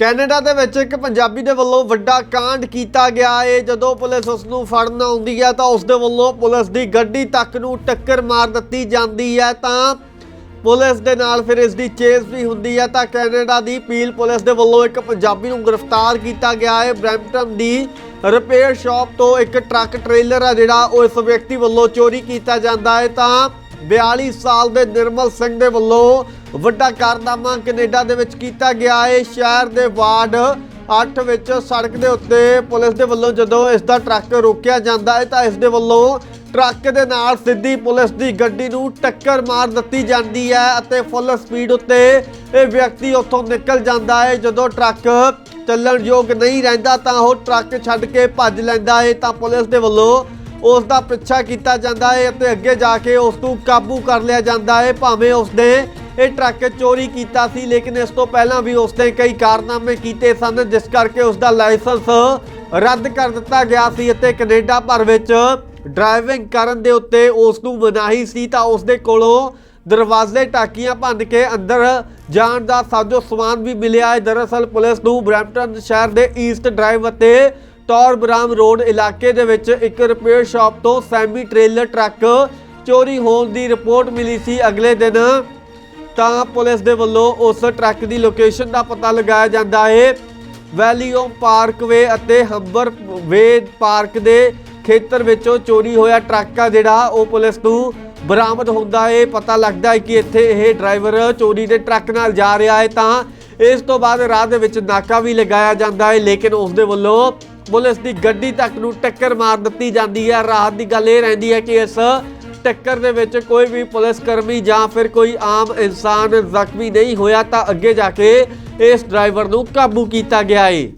Canada ਦੇ ਵਿੱਚ ਇੱਕ ਪੰਜਾਬੀ ਦੇ ਵੱਲੋਂ ਵੱਡਾ ਕਾਂਡ ਕੀਤਾ ਗਿਆ ਏ। ਜਦੋਂ ਪੁਲਿਸ ਉਸ ਨੂੰ ਫੜਨ ਆਉਂਦੀ ਹੈ ਤਾਂ ਉਸ ਦੇ ਵੱਲੋਂ ਪੁਲਿਸ ਦੀ ਗੱਡੀ ਤੱਕ ਨੂੰ ਟੱਕਰ ਮਾਰ ਦਿੱਤੀ ਜਾਂਦੀ ਹੈ। ਤਾਂ ਪੁਲਿਸ ਦੇ ਨਾਲ ਫਿਰ ਇਸ ਦੀ ਚੇਸ ਵੀ ਹੁੰਦੀ ਹੈ ਤਾਂ ਕੈਨੇਡਾ ਦੀ ਪੀਲ ਪੁਲਿਸ ਦੇ ਵੱਲੋਂ ਇੱਕ ਪੰਜਾਬੀ ਨੂੰ ਗ੍ਰਿਫਤਾਰ ਕੀਤਾ ਗਿਆ ਹੈ ਬ੍ਰੈਂਪਟਨ ਦੀ ਰਿਪੇਅਰ ਸ਼ਾਪ ਤੋਂ ਇੱਕ ਟਰੱਕ ਟ੍ਰੇਲਰ ਆ ਜਿਹੜਾ ਉਹ ਇਸ ਵਿਅਕਤੀ ਵੱਲੋਂ ਚੋਰੀ ਕੀਤਾ ਜਾਂਦਾ ਹੈ। ਤਾਂ 42 ਸਾਲ ਦੇ ਨਿਰਮਲ ਸਿੰਘ ਦੇ ਵੱਲੋਂ ਵੱਡਾ ਕਾਰਨਾਮਾ ਕੈਨੇਡਾ ਦੇ ਵਿੱਚ ਕੀਤਾ ਗਿਆ ਹੈ ਸ਼ਹਿਰ ਦੇ ਵਾਰਡ 8 ਵਿੱਚ ਸੜਕ ਦੇ ਉੱਤੇ ਪੁਲਿਸ ਦੇ ਵੱਲੋਂ ਜਦੋਂ ਇਸ ਦਾ ਟਰੱਕ ਰੋਕਿਆ ਜਾਂਦਾ ਹੈ ਤਾਂ ਇਸ ਦੇ ਵੱਲੋਂ ਟਰੱਕ ਦੇ ਨਾਲ ਸਿੱਧੀ ਪੁਲਿਸ ਦੀ ਗੱਡੀ ਨੂੰ ਟੱਕਰ ਮਾਰ ਦਿੱਤੀ ਜਾਂਦੀ ਹੈ ਅਤੇ ਫੁੱਲ ਸਪੀਡ ਉੱਤੇ ਇਹ ਵਿਅਕਤੀ ਉੱਥੋਂ ਨਿਕਲ ਜਾਂਦਾ ਹੈ ਜਦੋਂ ਟਰੱਕ ਚੱਲਣ ਯੋਗ ਨਹੀਂ ਰਹਿੰਦਾ ਤਾਂ ਉਹ ਟਰੱਕ ਛੱਡ ਕੇ ਭੱਜ ਲੈਂਦਾ ਹੈ ਤਾਂ ਪੁਲਿਸ ਦੇ ਵੱਲੋਂ ਉਸ ਦਾ ਪਿੱਛਾ ਕੀਤਾ ਜਾਂਦਾ ਹੈ ਅਤੇ ਅੱਗੇ ਜਾ ਕੇ ਉਸ ਨੂੰ ਕਾਬੂ ਕਰ ਲਿਆ ਜਾਂਦਾ ਹੈ ਭਾਵੇਂ ਉਸ ਨੇ ਇਹ ਟਰੱਕ ਚੋਰੀ ਕੀਤਾ ਸੀ, ਲੇਕਿਨ ਇਸ ਤੋਂ ਪਹਿਲਾਂ ਵੀ ਉਸ ਨੇ ਕਈ ਕਾਰਨਾਮੇ ਕੀਤੇ ਸਨ, ਜਿਸ ਕਰਕੇ ਉਸ ਦਾ ਲਾਇਸੈਂਸ ਰੱਦ ਕਰ ਦਿੱਤਾ ਗਿਆ ਸੀ ਅਤੇ ਕੈਨੇਡਾ ਭਰ ਵਿੱਚ ਡਰਾਈਵਿੰਗ ਕਰਨ ਦੇ ਉੱਤੇ ਉਸ ਨੂੰ ਮਨਾਹੀ ਸੀ। ਤਾਂ ਉਸ ਦੇ ਕੋਲੋਂ ਦਰਵਾਜ਼ੇ ਟਾਕੀਆਂ ਭੰਨ ਕੇ ਅੰਦਰ ਜਾਣ ਦਾ ਸਾਜੋ ਸਮਾਨ ਵੀ ਮਿਲਿਆ ਹੈ ਦਰਅਸਲ ਪੁਲਿਸ ਨੂੰ ਬ੍ਰੈਂਪਟਨ ਸ਼ਹਿਰ ਦੇ ਈਸਟ ਡਰਾਈਵ ਅਤੇ ਤੌਰ ਬਰਾਮ ਰੋਡ ਇਲਾਕੇ ਦੇ ਵਿੱਚ ਇੱਕ ਰਿਪੇਅਰ ਸ਼ਾਪ ਤੋਂ ਸੈਮੀ ਟ੍ਰੇਲਰ ਟਰੱਕ ਚੋਰੀ ਹੋਣ ਦੀ ਰਿਪੋਰਟ ਮਿਲੀ ਸੀ ਅਗਲੇ ਦਿਨ। ਤਾਂ ਪੁਲਿਸ ਦੇ ਵੱਲੋਂ ਉਸ ਟਰੱਕ ਦੀ ਲੋਕੇਸ਼ਨ ਦਾ ਪਤਾ ਲਗਾਇਆ ਜਾਂਦਾ ਹੈ ਵੈਲੀਓਮ ਪਾਰਕਵੇ ਅਤੇ ਹੰਬਰ ਵੇ ਪਾਰਕ ਦੇ ਖੇਤਰ ਵਿੱਚੋਂ ਚੋਰੀ ਹੋਇਆ ਟਰੱਕ ਆ ਜਿਹੜਾ, ਉਹ ਪੁਲਿਸ ਨੂੰ ਬਰਾਮਦ ਹੁੰਦਾ ਹੈ ਪਤਾ ਲੱਗਦਾ ਹੈ ਕਿ ਇੱਥੇ ਇਹ ਡਰਾਈਵਰ ਚੋਰੀ ਦੇ ਟਰੱਕ ਨਾਲ ਜਾ ਰਿਹਾ ਹੈ ਤਾਂ ਇਸ ਤੋਂ ਬਾਅਦ ਰਾਹ ਦੇ ਵਿੱਚ ਨਾਕਾ ਵੀ ਲਗਾਇਆ ਜਾਂਦਾ ਹੈ ਲੇਕਿਨ ਉਸ ਦੇ ਵੱਲੋਂ ਪੁਲਿਸ ਦੀ ਗੱਡੀ ਤੱਕ ਨੂੰ ਟੱਕਰ ਮਾਰ ਦਿੱਤੀ ਜਾਂਦੀ ਹੈ। ਰਾਹਤ ਦੀ ਗੱਲ ਇਹ ਰਹਿੰਦੀ ਹੈ ਕਿ ਇਸ ਟੱਕਰ ਦੇ ਵਿੱਚ ਕੋਈ ਵੀ ਪੁਲਿਸ ਕਰਮੀ ਜਾਂ ਫਿਰ ਕੋਈ ਆਮ ਇਨਸਾਨ ਜ਼ਖਮੀ ਨਹੀਂ ਹੋਇਆ ਤਾਂ ਅੱਗੇ ਜਾ ਕੇ ਇਸ ਡਰਾਈਵਰ ਨੂੰ ਕਾਬੂ ਕੀਤਾ ਗਿਆ ਹੈ